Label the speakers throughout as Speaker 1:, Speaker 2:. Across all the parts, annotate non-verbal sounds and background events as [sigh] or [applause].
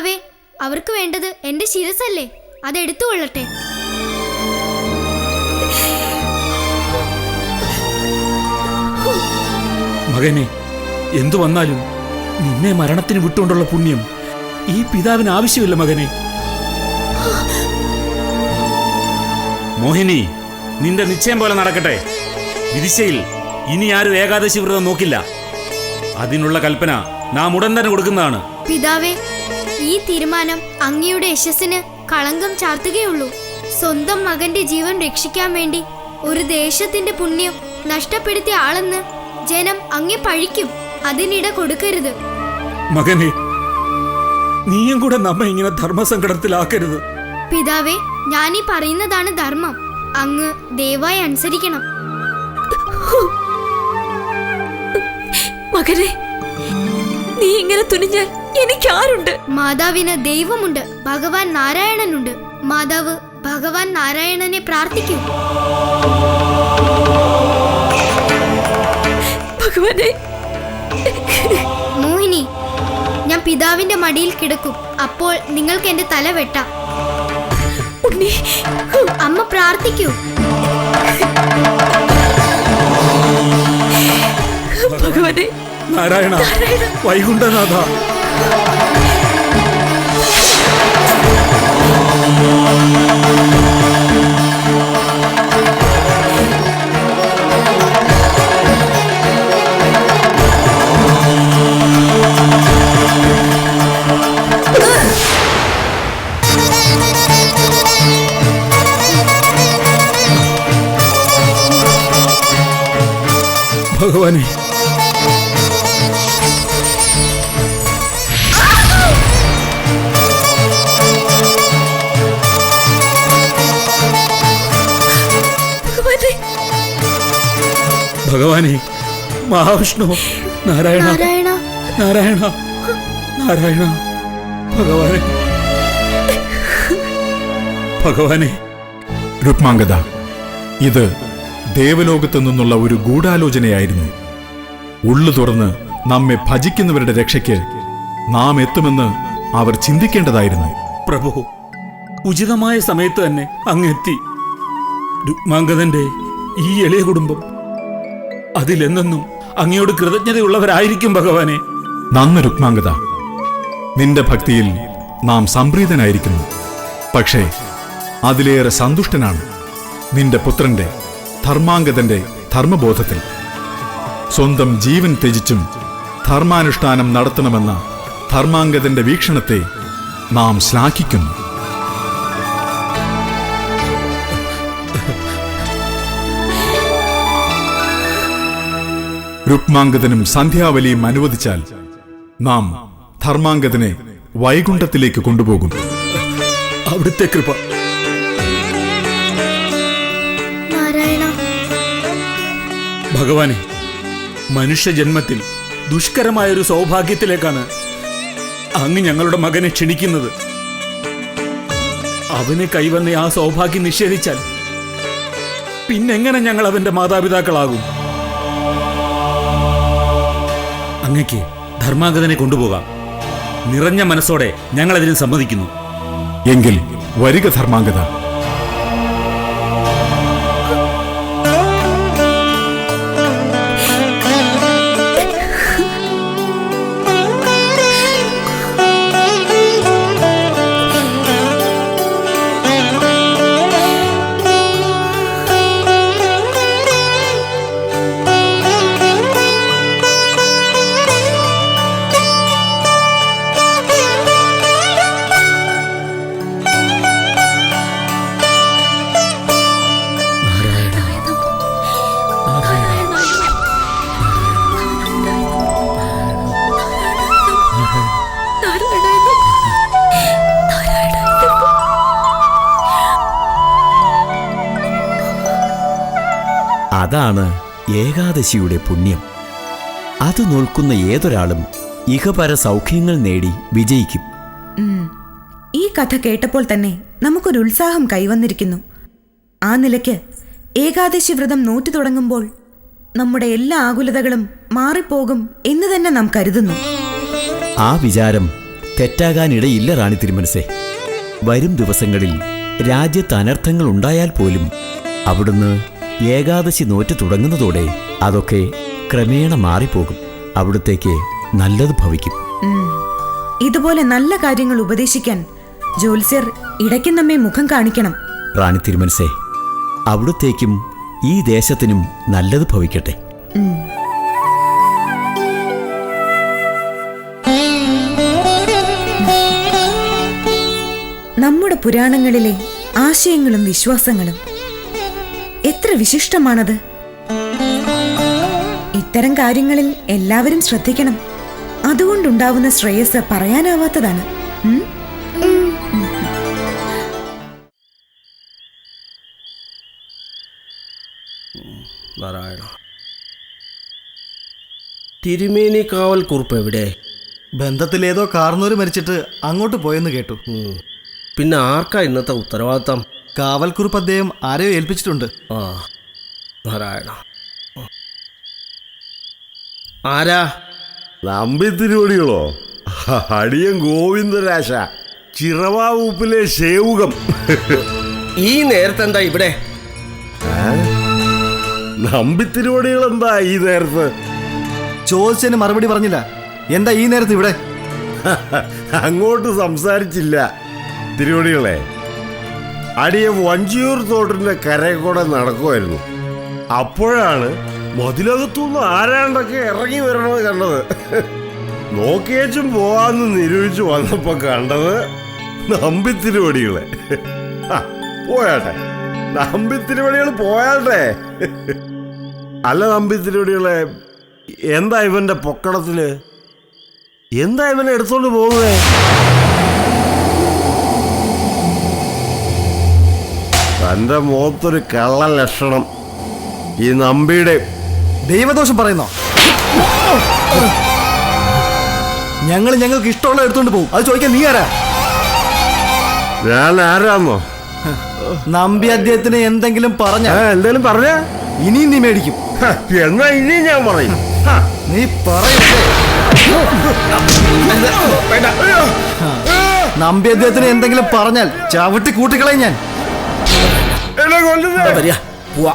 Speaker 1: പിതാവേ അവർക്ക് വേണ്ടത് എന്റെ ശിരസല്ലേ അതെടുത്തു കൊള്ളട്ടെ.
Speaker 2: മകനെ എന്തു വന്നാലും നിന്നെ മരണത്തിന് വിട്ടുകൊണ്ടുള്ള പുണ്യം ഈ പിതാവിന് ആവശ്യമില്ല മകനെ. മോഹിനി നിന്റെ നിശ്ചയം പോലെ നടക്കട്ടെ. വിദിശയിൽ ഇനി ആരും ഏകാദശി വ്രതം നോക്കില്ല. അതിനുള്ള കൽപ്പന നാം ഉടൻ തന്നെ കൊടുക്കുന്നതാണ്.
Speaker 1: പിതാവേ ഈ തീരുമാനം അങ്ങയുടെ യശസ്സിന് കളങ്കം ചാർത്തുകയുള്ളൂ. സ്വന്തം മകന്റെ ജീവൻ രക്ഷിക്കാൻ വേണ്ടി ഒരു ദേശത്തിന്റെ പുണ്യം നഷ്ടപ്പെടുത്തിയ ആളെന്ന് ജനം അങ്ങെ പഴിക്കും. അതിനിട കൊടുക്കരുത്.
Speaker 2: മകനെ നീയും കൂടെ നമ്മെ ഇങ്ങനെ ധർമ്മസങ്കടത്തിലാക്കരുത്.
Speaker 1: പിതാവേ ഞാനീ പറയുന്നതാണ് ധർമ്മം. അങ്ങ് ദയവായി അനുസരിക്കണം.
Speaker 3: മകനെ നീ ഇങ്ങനെ തുനിഞ്ഞാൽ എനിക്കാരുണ്ട്?
Speaker 1: മാതാവിന് ദൈവമുണ്ട് ഭഗവാൻ നാരായണനുണ്ട്. മാതാവ് ഭഗവാൻ നാരായണനെ പ്രാർത്ഥിക്കും.
Speaker 3: ഭഗവാനെ.
Speaker 1: മോഹിനി ഞാൻ പിതാവിന്റെ മടിയിൽ കിടക്കും. അപ്പോൾ നിങ്ങൾക്ക് എന്റെ തല വെട്ടാം. അമ്മ പ്രാർത്ഥിക്കൂ.
Speaker 3: ഭഗവാനെ.
Speaker 2: നാരായണ വൈകുണ്ഠനാഥ. ഭഗവാനെ
Speaker 3: ഭഗവാനെ
Speaker 2: മഹാവിഷ്ണു നാരായണ
Speaker 1: നാരായണ.
Speaker 2: നാരായണ നാരായണ ഭഗവാനെ. ഭഗവാനെ.
Speaker 4: രുക്മാംഗത ഇത് ദേവലോകത്തു നിന്നുള്ള ഒരു ഗൂഢാലോചനയായിരുന്നു. ഉള്ളു തുറന്ന് നമ്മെ ഭജിക്കുന്നവരുടെ രക്ഷയ്ക്ക് നാം എത്തുമെന്ന് അവർ ചിന്തിക്കേണ്ടതായിരുന്നു.
Speaker 2: പ്രഭു ഉചിതമായ സമയത്ത് തന്നെ അങ്ങെത്തി രുക്മാംഗതന്റെ ഈ എളിയ കുടുംബം അതിലെന്നെന്നും അങ്ങയോട് കൃതജ്ഞതയുള്ളവരായിരിക്കും ഭഗവാനെ.
Speaker 4: നന്ന രുക്മാങ്കത നിന്റെ ഭക്തിയിൽ നാം സംപ്രീതനായിരിക്കുന്നു. പക്ഷേ അതിലേറെ സന്തുഷ്ടനാണ് നിന്റെ പുത്രന്റെ ധർമാംഗതന്റെ ധർമ്മബോധത്തിൽ. സ്വന്തം ജീവൻ ത്യജിച്ചും ധർമാനുഷ്ഠാനം നടത്തണമെന്ന ധർമാംഗതന്റെ വീക്ഷണത്തെ നാം ശ്ലാഘിക്കുന്നു. രുക്മാംഗതനും സന്ധ്യാവലിയും അനുവദിച്ചാൽ നാം ധർമാംഗതനെ വൈകുണ്ഠത്തിലേക്ക് കൊണ്ടുപോകും.
Speaker 2: അവിടുത്തെ കൃപ. ഭഗവാനെ മനുഷ്യജന്മത്തിൽ ദുഷ്കരമായൊരു സൗഭാഗ്യത്തിലേക്കാണ് അങ്ങ് ഞങ്ങളുടെ മകനെ ക്ഷണിക്കുന്നത്. അവന് കൈവന്ന ആ സൗഭാഗ്യം നിഷേധിച്ചാൽ പിന്നെങ്ങനെ ഞങ്ങൾ അവന്റെ മാതാപിതാക്കളാകും? അങ്ങയ്ക്ക് ധർമാഗതനെ കൊണ്ടുപോകാം. നിറഞ്ഞ മനസ്സോടെ ഞങ്ങൾ അതിന് സമ്മതിക്കുന്നു.
Speaker 4: എങ്കിൽ വരിക ധർമാംഗത.
Speaker 5: അതാണ് ഏകാദശിയുടെ പുണ്യം. അത് നോൽക്കുന്ന ഏതൊരാളും ഇഹപര സൗഖ്യങ്ങൾ നേടി വിജയിക്കും.
Speaker 6: ഈ കഥ കേട്ടപ്പോൾ തന്നെ നമുക്കൊരു ഉത്സാഹം കൈവന്നിരിക്കുന്നു. ആ നിലയ്ക്ക് ഏകാദശി വ്രതം നോറ്റു തുടങ്ങുമ്പോൾ നമ്മുടെ എല്ലാ ആകുലതകളും മാറിപ്പോകും എന്ന് തന്നെ നാം കരുതുന്നു.
Speaker 5: ആ വിചാരം തെറ്റാകാനിടയില്ല റാണി തിരുമനസേ. വരും ദിവസങ്ങളിൽ രാജ്യത്ത് അനർത്ഥങ്ങൾ ഉണ്ടായാൽ പോലും അവിടുന്ന് ഏകാദശി നോറ്റ് തുടങ്ങുന്നതോടെ അതൊക്കെ ക്രമേണ മാറിപ്പോകും. അവിടത്തേക്ക് നല്ലത് ഭവിക്കും.
Speaker 6: ഇതുപോലെ നല്ല കാര്യങ്ങൾ ഉപദേശിക്കാൻ ജോത്സ്യർ ഇടയ്ക്ക് നമ്മെ മുഖം കാണിക്കണം.
Speaker 5: റാണി തിരുമനസേ അവിടത്തേക്കും ഈ ദേശത്തിനും നല്ലത് ഭവിക്കട്ടെ.
Speaker 6: നമ്മുടെ പുരാണങ്ങളിലെ ആശയങ്ങളും വിശ്വാസങ്ങളും എത്ര വിശിഷ്ടമാണത്. ഇത്തരം കാര്യങ്ങളിൽ എല്ലാവരും ശ്രദ്ധിക്കണം. അതുകൊണ്ടുണ്ടാവുന്ന ശ്രേയസ് പറയാനാവാത്തതാണ്?
Speaker 7: തിരുമേനി കാവൽ കുറിപ്പ് എവിടെ?
Speaker 8: ബന്ധത്തിലേതോ കാർന്നൂര് മരിച്ചിട്ട് അങ്ങോട്ട് പോയെന്ന് കേട്ടു.
Speaker 7: പിന്നെ ആർക്കാ ഇന്നത്തെ ഉത്തരവാദിത്തം?
Speaker 8: കാവൽക്കുറിപ്പ് അദ്ദേഹം ആരെയോ ഏൽപ്പിച്ചിട്ടുണ്ട്.
Speaker 7: ആ നാരായണ. ആരാ?
Speaker 9: നമ്പിത്തിരുവടികളോ അടിയൻ ഗോവിന്ദരാശ. ചിറവാവൂപ്പിലെ ശേവുകം
Speaker 7: ഈ നേരത്തെന്താ ഇവിടെ? ഇവിടെ
Speaker 9: നമ്പിത്തിരുവടികൾ എന്താ ഈ നേരത്ത്?
Speaker 8: ചോദിച്ചതിന് മറുപടി പറഞ്ഞില്ല. എന്താ ഈ നേരത്ത് ഇവിടെ?
Speaker 9: അങ്ങോട്ട് സംസാരിച്ചില്ല. തിരുവടികളെ അടിയൻ വഞ്ചിയൂർ തോട്ടിന്റെ കരയിൽ കൂടെ നടക്കുമായിരുന്നു അപ്പോഴാണ് മതിലകത്തുനിന്ന് ആരാണ്ടൊക്കെ ഇറങ്ങി വരണത് കണ്ടത്. നോക്കിയേച്ചും പോവാന്ന് നിരൂപിച്ചു വന്നപ്പോ കണ്ടത് നമ്പിത്തിരുവടികളെ. പോയാട്ടെ. നമ്പിത്തിരുവടികൾ പോയാട്ടെ. അല്ല നമ്പിത്തിരുവടികളെ എന്താ ഇവന്റെ പൊക്കടത്തിൽ? എന്താ ഇവനെ എടുത്തോണ്ട് പോകുന്നേ? തന്റെ മുഖത്തൊരു കള്ള ലക്ഷണം. ഈ നമ്പിയുടെ.
Speaker 8: ദൈവദോഷം പറയുന്നോ? ഞങ്ങൾ ഞങ്ങൾക്ക് ഇഷ്ടമുള്ള എടുത്തോണ്ട് പോകും. അത് ചോദിക്കാൻ നീ ആരാ?
Speaker 9: ഞാൻ ആരാന്നോ
Speaker 8: നമ്പി അദ്ദേഹത്തിന് എന്തെങ്കിലും പറഞ്ഞ?
Speaker 9: എന്തെങ്കിലും പറഞ്ഞ?
Speaker 8: ഇനിയും നീ മേടിക്കും.
Speaker 9: എന്നാ ഇനിയും ഞാൻ പറയും.
Speaker 8: നീ പറയല്ലേ നമ്പി അദ്ദേഹത്തിന് എന്തെങ്കിലും പറഞ്ഞാൽ ചവിട്ടി കൂട്ടിക്കളയും ഞാൻ.
Speaker 7: വരിക. പോവാ.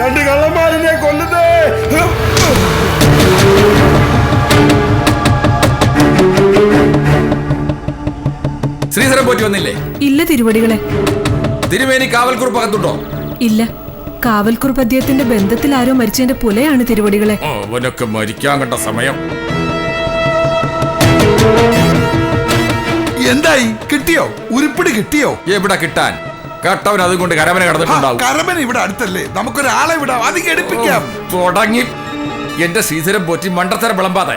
Speaker 9: രണ്ട് കള്ളന്മാരെ
Speaker 7: വരിക.
Speaker 9: കൊല്ലുന്നേ.
Speaker 10: ശ്രീധരൻ പോറ്റി വന്നില്ലേ?
Speaker 3: ഇല്ല തിരുവടികളെ.
Speaker 10: തിരുമേനി കാവൽക്കുറിപ്പ് അകത്തുണ്ടോ
Speaker 3: ഇല്ല. കാവൽക്കുറിപ്പ് അദ്ദേഹത്തിന്റെ ബന്ധത്തിൽ ആരോ മരിച്ചതിന്റെ പുലയാണ് തിരുവടികളെ.
Speaker 10: ഓ, അവനൊക്കെ മരിക്കാൻ കണ്ട സമയം.
Speaker 11: എന്തായി? കിട്ടിയോ? ഉരുപ്പിടി കിട്ടിയോ?
Speaker 10: എവിടെ കിട്ടാൻ? കട്ടവൻ അതുകൊണ്ട്
Speaker 11: കരമന
Speaker 10: കടന്നിട്ടുണ്ടാവും.
Speaker 11: കരമന ഇവിടെ അടുത്തല്ലേ? നമുക്കൊരാളെ വിടാം. അത് എടുപ്പിക്കാം.
Speaker 10: തുടങ്ങി. എന്റെ ശ്രീധരം പോറ്റി മണ്ടത്തരം വിളമ്പാതെ.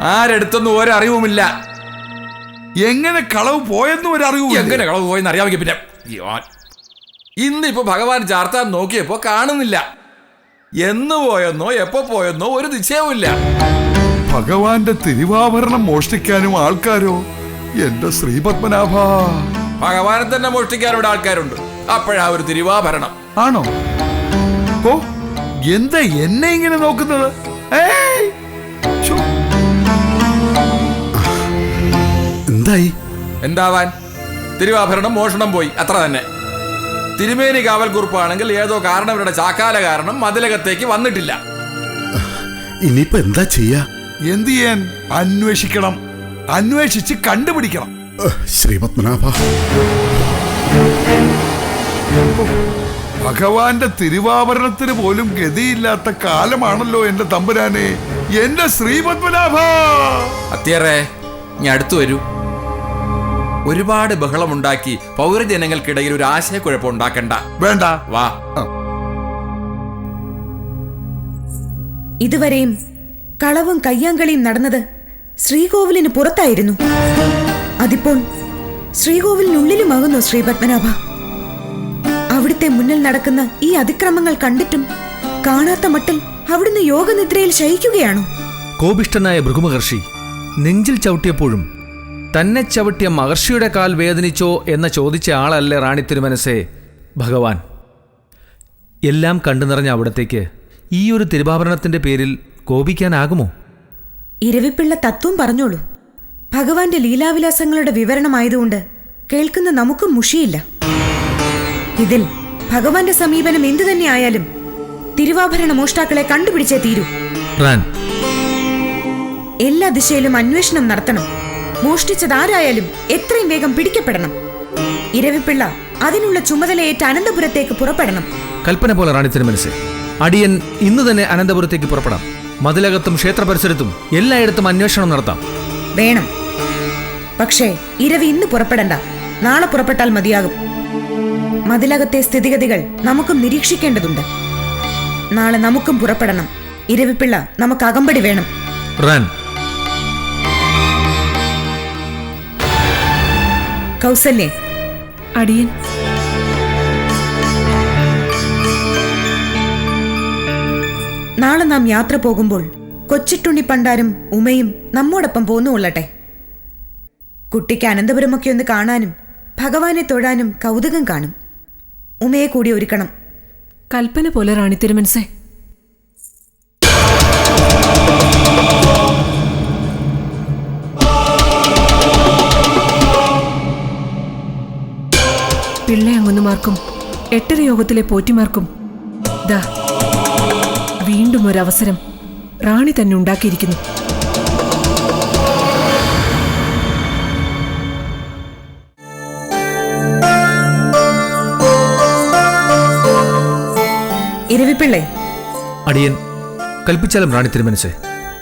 Speaker 10: ആരെടുത്തൊന്നും ഒരറിവുമില്ല.
Speaker 11: എങ്ങനെ കളവ് പോയെന്നും ഒരു അറിവ്
Speaker 10: എങ്ങനെ കളവ് പോയെന്ന് അറിയാമെങ്കിൽ പിന്നെ. ഇന്നിപ്പോ ഭഗവാൻ ചാർത്താൻ നോക്കിയപ്പോ കാണുന്നില്ല. എന്ന് പോയെന്നോ എപ്പോ പോയെന്നോ ഒരു നിശ്ചയവുമില്ല.
Speaker 11: ഭഗവാന്റെ തിരുവാഭരണം മോഷ്ടിക്കാനും ആൾക്കാരോ എന്റെ ശ്രീപത്മനാഭ.
Speaker 10: ഭഗവാനെ തന്നെ മോഷ്ടിക്കാൻ ഇവിടെ ആൾക്കാരുണ്ട്. അപ്പോഴാ ഒരു തിരുവാഭരണം.
Speaker 11: ആണോ? ഓ എന്താ എന്നെ ഇങ്ങനെ നോക്കുന്നത്?
Speaker 4: എന്തായി?
Speaker 10: എന്താവാൻ? തിരുവാഭരണം മോഷണം പോയി. അത്ര തന്നെ. തിരുമേനി കാവൽ കുറിപ്പാണെങ്കിൽ ഏതോ കാരണം ഇവരുടെ ചാക്കാല കാരണം മതിലകത്തേക്ക് വന്നിട്ടില്ല.
Speaker 4: ഇനിയിപ്പോ എന്താ ചെയ്യാ?
Speaker 11: എന്ത് ചെയ്യാൻ? അന്വേഷിക്കണം. അന്വേഷിച്ച് കണ്ടുപിടിക്കണം.
Speaker 4: ശ്രീപത്മനാഭ.
Speaker 11: ഭഗവാന്റെ തിരുവാഭരണത്തിന് പോലും ഗതിയില്ലാത്ത കാലമാണല്ലോ എന്റെ തമ്പുരാനെ. എന്റെ ശ്രീപത്മനാഭ!
Speaker 10: അത്യാറേ ഞാൻ അടുത്തു വരൂ. ഒരുപാട് ബഹളമുണ്ടാക്കി പൗരജനങ്ങൾക്കിടയിൽ ഒരു ആശയക്കുഴപ്പം ഉണ്ടാക്കണ്ട.
Speaker 11: വേണ്ട.
Speaker 10: വാ.
Speaker 6: ഇതുവരെയും കളവും കയ്യാങ്കളിയും നടന്നത് ശ്രീകോവിലിന് പുറത്തായിരുന്നു. അതിപ്പോൾ ശ്രീകോവിലിനുള്ളിലുമാകുന്നു ശ്രീ പത്മനാഭ. അവിടുത്തെ മുന്നിൽ നടക്കുന്ന ഈ അതിക്രമങ്ങൾ കണ്ടിട്ടും കാണാത്ത മട്ടിൽ അവിടുന്ന് യോഗനിദ്രയിൽ ശയിക്കുകയാണോ?
Speaker 12: കോപിഷ്ഠനായ ഭൃഗുമഹർഷി നെഞ്ചിൽ ചവിട്ടിയപ്പോഴും തന്നെ ചവിട്ടിയ മഹർഷിയുടെ കാൽ വേദനിച്ചോ എന്ന ചോദിച്ച ആളല്ലേ റാണി തിരുമനസേ ഭഗവാൻ. എല്ലാം കണ്ടു നിറഞ്ഞ അവിടത്തേക്ക് ഈ ഒരു തിരുവാഭരണത്തിന്റെ പേരിൽ കോപിക്കാനാകുമോ?
Speaker 6: ഇരവിപ്പിള്ള തത്വം പറഞ്ഞോളൂ. ഭഗവാന്റെ ലീലാവിലാസങ്ങളുടെ വിവരണമായതുകൊണ്ട് കേൾക്കുന്ന നമുക്കും മുഷിയില്ല. ഇതിൽ ഭഗവാന്റെ സമീപനം എന്തു തന്നെയായാലും തിരുവാഭരണ മോഷ്ടാക്കളെ കണ്ടുപിടിച്ചേ തീരൂ. എല്ലാ ദിശയിലും അന്വേഷണം നടത്തണം. മോഷ്ടിച്ചതാരായാലും എത്രയും വേഗം പിടിക്കപ്പെടണം. ഇരവിപ്പിള്ള അതിനുള്ള ചുമതലയേറ്റ് അനന്തപുരത്തേക്ക് പുറപ്പെടണം.
Speaker 12: കൽപ്പന പോലെ റാണി മനസ്സിൽ അടിയൻ ഇന്ന് തന്നെ അനന്തപുരത്തേക്ക് പുറപ്പെടാം. മതിലകത്തും ക്ഷേത്ര പരിസരത്തും എല്ലായിടത്തും അന്വേഷണം നടത്താം.
Speaker 6: വേണം. പക്ഷേ ഇരവി ഇന്ന് പുറപ്പെടണ്ട. നാളെ പുറപ്പെട്ടാൽ മതിയാകും. മതിലകത്തെ സ്ഥിതിഗതികൾ നമുക്കും നിരീക്ഷിക്കേണ്ടതുണ്ട്. നാളെ നമുക്കും പുറപ്പെടണം. ഇരവിപ്പിള്ള നമുക്ക് അകമ്പടി വേണം.
Speaker 12: റാൻ.
Speaker 6: കൗസല്യേ.
Speaker 3: അടിയൻ.
Speaker 6: നാളെ നാം യാത്ര പോകുമ്പോൾ കൊച്ചിട്ടുണ്ണി പണ്ടാരും ഉമയും നമ്മോടൊപ്പം പോന്നുകൊള്ളട്ടെ കുട്ടിക്ക് അനന്തപുരമൊക്കെ ഒന്ന് കാണാനും ഭഗവാനെ തൊഴാനും കൗതുകം കാണും. ഉമയെ കൂടി ഒരുക്കണം.
Speaker 3: കൽപ്പന പോലെ റാണി തിരുമനസേ. പിള്ളയങ്ങുന്നുമാർക്കും എട്ടര യോഗത്തിലെ പോറ്റിമാർക്കും. ദാ. വീണ്ടും ഒരവസരം റാണി തന്നെ ഉണ്ടാക്കിയിരിക്കുന്നു.
Speaker 6: ഇരവിപ്പിള്ളേ.
Speaker 12: അടിയൻ കൽപ്പിച്ചാലും റാണി തിരുമനസേ.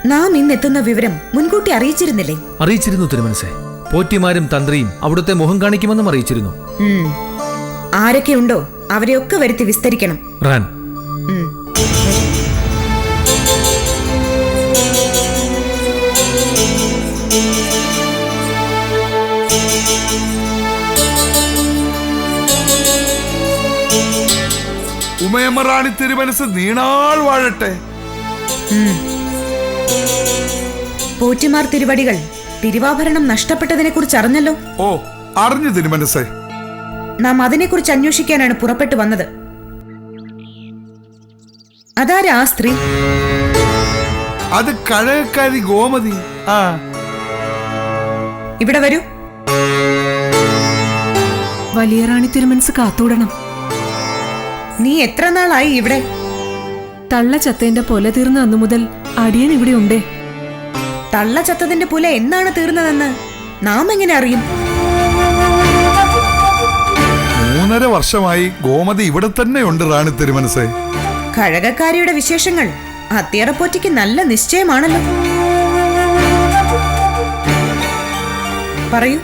Speaker 6: നാം ഇന്നെത്തുന്ന വിവരം മുൻകൂട്ടി അറിയിച്ചിരുന്നില്ലേ?
Speaker 12: അറിയിച്ചിരുന്നു തിരുമനസേ. പോറ്റിമാരും തന്ത്രിയും അവിടുത്തെ മുഖം കാണിക്കുമെന്നും അറിയിച്ചിരുന്നു.
Speaker 6: ആരൊക്കെയുണ്ടോ അവരെയൊക്കെ വരുത്തി വിസ്തരിക്കണം.
Speaker 12: റാൻ
Speaker 11: ഉമയമ്മ റാണി തിരുമനസ് നീണാൾ വാഴട്ടെ.
Speaker 6: പോറ്റിമാർ തിരുവടികൾ തിരുവാഭരണം നഷ്ടപ്പെട്ടതിനെ കുറിച്ച് അറിഞ്ഞല്ലോ?
Speaker 11: ഓ അറിഞ്ഞു തിരുമനസേ.
Speaker 6: നാം അതിനെക്കുറിച്ച് അന്വേഷിക്കാനാണ് പുറപ്പെട്ടു വന്നത്. അതാരാ ആ സ്ത്രീ?
Speaker 11: അത് കഴകക്കാരി ഗോമതി. ആ.
Speaker 6: ഇവിടെ വരൂ.
Speaker 3: വലിയ റാണി തിരുമനസ് കാത്തൂടണം.
Speaker 6: നീ എത്ര നാളായി ഇവിടെ?
Speaker 3: തള്ള ചത്തേന്റെ പൊല തീർന്ന അന്നു മുതൽ അടിയൻ ഇവിടെ ഉണ്ടേ.
Speaker 6: തള്ള ചത്തതിന്റെ പുല എന്നാണ് തീർന്നതെന്ന് നാം എങ്ങനെ അറിയും?
Speaker 11: മൂന്നര വർഷമായി ഗോമതി ഇവിടെ തന്നെയുണ്ട് റാണി തിരുമനസേ.
Speaker 6: കഴകക്കാരിയുടെ വിശേഷങ്ങൾ അത്തിയറപ്പോറ്റിക്ക് നല്ല നിശ്ചയമാണല്ലോ. പറയൂ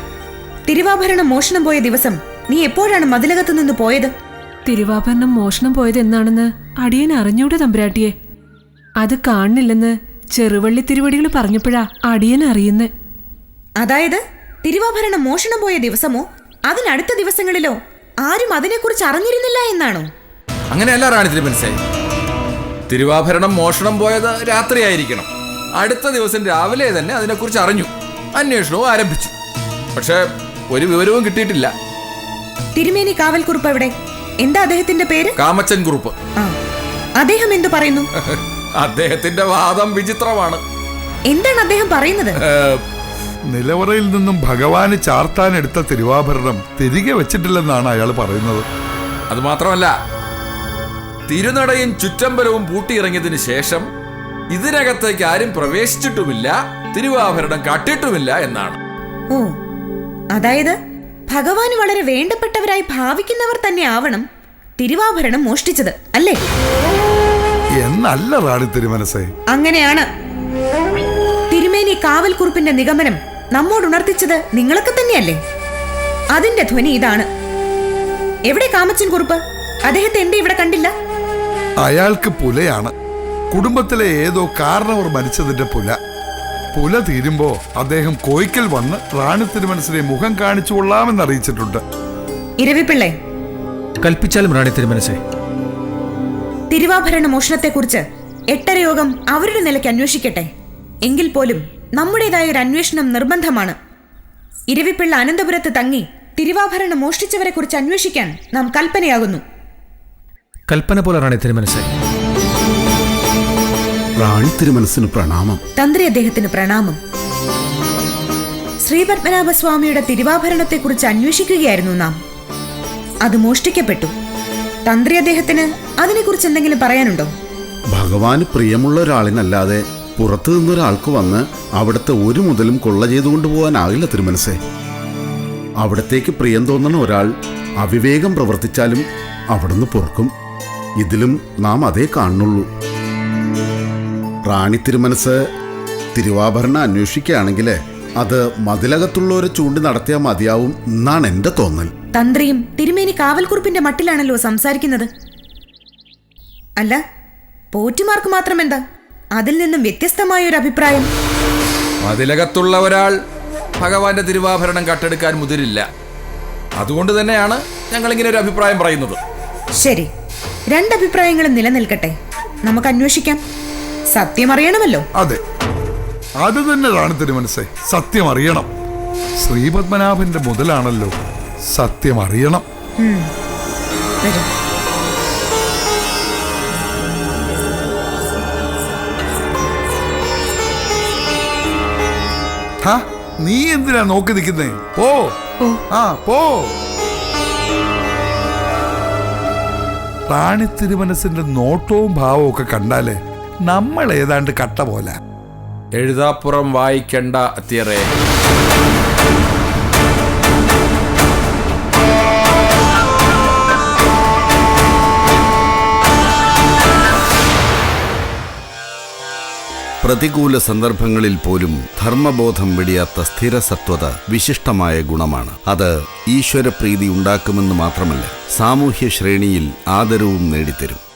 Speaker 6: തിരുവാഭരണം മോഷണം പോയ ദിവസം നീ എപ്പോഴാണ് മതിലകത്തു നിന്ന് പോയത്?
Speaker 3: തിരുവാഭരണം മോഷണം പോയത് എന്നാണെന്ന് അടിയൻ അറിഞ്ഞൂടെ തമ്പുരാട്ടിയെ. അത് കാണുന്നില്ലെന്ന് ചെറുവള്ളി തിരുവടികൾ പറഞ്ഞപ്പോഴാ അടിയൻ അറിയുന്നേ.
Speaker 6: അതായത് തിരുവാഭരണം മോഷണം പോയ ദിവസമോ? അതിനടുത്ത ദിവസങ്ങളിലോ? ആരും അതിനെക്കുറിച്ച് അറിഞ്ഞിരുന്നില്ല എന്നാണോ?
Speaker 10: അങ്ങനെയല്ല റാണി തിരുമനസേ. തിരുവാഭരണം മോഷണം പോയത് രാത്രിയായിരിക്കണം. അടുത്ത ദിവസം രാവിലെ തന്നെ അതിനെക്കുറിച്ച് അറിഞ്ഞു. അന്വേഷണവും ആരംഭിച്ചു. പക്ഷേ ഒരു വിവരവും കിട്ടിയിട്ടില്ല.
Speaker 6: തിരുമേനി കാവൽക്കുറിപ്പ് എവിടെ? എന്താ അദ്ദേഹത്തിന്റെ പേര്?
Speaker 10: കാമച്ചൻ കുറുപ്പ്.
Speaker 6: ആ. അദ്ദേഹം എന്തു പറയുന്നു? [laughs]
Speaker 10: അദ്ദേഹത്തിന്റെ വാദം വിചിത്രമാണ്.
Speaker 6: എന്താണ് അദ്ദേഹം പറയുന്നത്?
Speaker 10: ഏഹ്,
Speaker 11: നിലവറയിൽ നിന്നും ഭഗവാന് ചാർത്താൻ എടുത്ത തിരുവാഭരണം തിരികെ വെച്ചിട്ടില്ലെന്നാണ് അയാൾ പറയുന്നത്.
Speaker 10: അത് മാത്രമല്ല തിരുനടയും ചുറ്റമ്പലവും പൂട്ടിയിറങ്ങിയതിന് ശേഷം ഇതിനകത്തേക്ക് ആരും പ്രവേശിച്ചിട്ടുമില്ല തിരുവാഭരണം കാട്ടിയിട്ടുമില്ല എന്നാണ്.
Speaker 6: ഓ അതായത്? ഭഗവാന് വളരെ വേണ്ടപ്പെട്ടവരായി ഭാവിക്കുന്നവർ തന്നെ ആവണം തിരുവാഭരണം മോഷ്ടിച്ചത് അല്ലേ?
Speaker 11: എന്നല്ല റാണി തിരുമനസേ.
Speaker 6: അങ്ങനെയാണ്. തിരുമേനി കാവൽക്കുറുപ്പിന്റെ നിഗമനം നമ്മോട് ഉണർത്തിച്ചത് നിങ്ങളൊക്കെ തന്നെയല്ലേ? അതിന്റെ ധ്വനി ഇതാണ്. എവിടെ കാമച്ചൻ കുറുപ്പ്? അദ്ദേഹത്തെ എന്റെ ഇവിടെ കണ്ടില്ല?
Speaker 11: അയാൾക്ക് പുലയാണ്. കുടുംബത്തിലെ ഏതോ കാരണവർ മരിച്ചതിന്റെ പുല. പുല തീരുമ്പോ അദ്ദേഹം കോയിക്കൽ വന്ന് റാണി തിരുമനസിനെ മുഖം കാണിച്ചു കൊള്ളാമെന്ന് അറിയിച്ചിട്ടുണ്ട്.
Speaker 6: ഇരവിപ്പിള്ളേ
Speaker 12: കൽപ്പിച്ചാലും റാണി തിരുമനസെ.
Speaker 6: തിരുവാഭരണ മോഷണത്തെക്കുറിച്ച് എട്ടര യോഗം അവരുടെ നിലയ്ക്ക് അന്വേഷിക്കട്ടെ. എങ്കിൽ പോലും നമ്മുടേതായ ഒരു അന്വേഷണം നിർബന്ധമാണ്. ഇരവിപ്പിള്ള അനന്തപുരത്ത് തങ്ങി തിരുവാഭരണം മോഷ്ടിച്ചവരെ കുറിച്ച് അന്വേഷിക്കാൻ നാം കൽപ്പനയാകുന്നു.
Speaker 12: കൽപ്പന പോലെ റാണി തിരുമനസേ.
Speaker 13: റാണി തിരുമനസിന് പ്രണാമം.
Speaker 6: തന്ത്രി അദ്ദേഹത്തിന് പ്രണാമം. ശ്രീപത്മനാഭസ്വാമിയുടെ തിരുവാഭരണത്തെക്കുറിച്ച് അന്വേഷിക്കുകയായിരുന്നു നാം. അത് മോഷ്ടിക്കപ്പെട്ടു. തന്ത്രി അദ്ദേഹത്തിന് അതിനെക്കുറിച്ച് എന്തെങ്കിലും പറയാനുണ്ടോ?
Speaker 13: ഭഗവാന് പ്രിയമുള്ള ഒരാളിനല്ലാതെ പുറത്തു നിന്നൊരാൾക്ക് വന്ന് അവിടുത്തെ ഒരു മുതലും കൊള്ള ചെയ്തുകൊണ്ട് പോകാനാകില്ല തിരുമനസേ അവിടത്തേക്ക് പ്രിയം തോന്നുന്ന ഒരാൾ അവിവേകം പ്രവർത്തിച്ചാലും അവിടുന്ന് പൊറുക്കും. ഇതിലും നാം അതേ കാണുന്നുള്ളൂ. റാണി തിരുമനസ് തിരുവാഭരണം അന്വേഷിക്കുകയാണെങ്കിൽ അത് മതിലകത്തുള്ളവരെ ചൂണ്ടി നടത്തിയാൽ മതിയാവും എന്നാണ് എന്റെ തോന്നൽ.
Speaker 6: തന്ത്രിയും തിരുമേനി കാവൽക്കുറിപ്പിന്റെ മട്ടിലാണല്ലോ സംസാരിക്കുന്നത്. അല്ല പോറ്റുമാർക്ക് മാത്രം എന്താ അതിൽ നിന്നും വ്യത്യസ്തമായ ഒരു അഭിപ്രായം.
Speaker 10: മതിലകത്തുള്ള ഒരാൾ ഭഗവാന്റെ തിരുവാഭരണം കട്ടെടുക്കാൻ മുതിരില്ല. അതുകൊണ്ട് തന്നെയാണ് ഞങ്ങൾ ഇങ്ങനെ ഒരു അഭിപ്രായം പറയുന്നത്.
Speaker 6: ശരി രണ്ടഭിപ്രായങ്ങളും നിലനിൽക്കട്ടെ. നമുക്ക് അന്വേഷിക്കാം. സത്യം അറിയണമല്ലോ.
Speaker 11: അതെ. അത് തന്നെ റാണി മനസ്സേ സത്യം അറിയണം. ശ്രീപത്മനാഭന്റെ മുതലാണല്ലോ സത്യം അറിയണം. നീ എന്തിനാ നോക്കി നിൽക്കുന്നേ? പോ. ആ പോ. റാണി തിരുമനസിന്റെ നോട്ടവും ഭാവവും ഒക്കെ കണ്ടാലേ നമ്മൾ ഏതാണ്ട് കട്ട പോലെ.
Speaker 10: എഴുതാപ്പുറം വായിക്കണ്ട അത്തിയറേ.
Speaker 14: പ്രതികൂല സന്ദർഭങ്ങളിൽ പോലും ധർമ്മബോധം വെടിയാത്ത സ്ഥിരസത്വത വിശിഷ്ടമായ ഗുണമാണ്. അത് ഈശ്വരപ്രീതി ഉണ്ടാക്കുമെന്ന് മാത്രമല്ല സാമൂഹ്യ ശ്രേണിയിൽ ആദരവും നേടിത്തരും.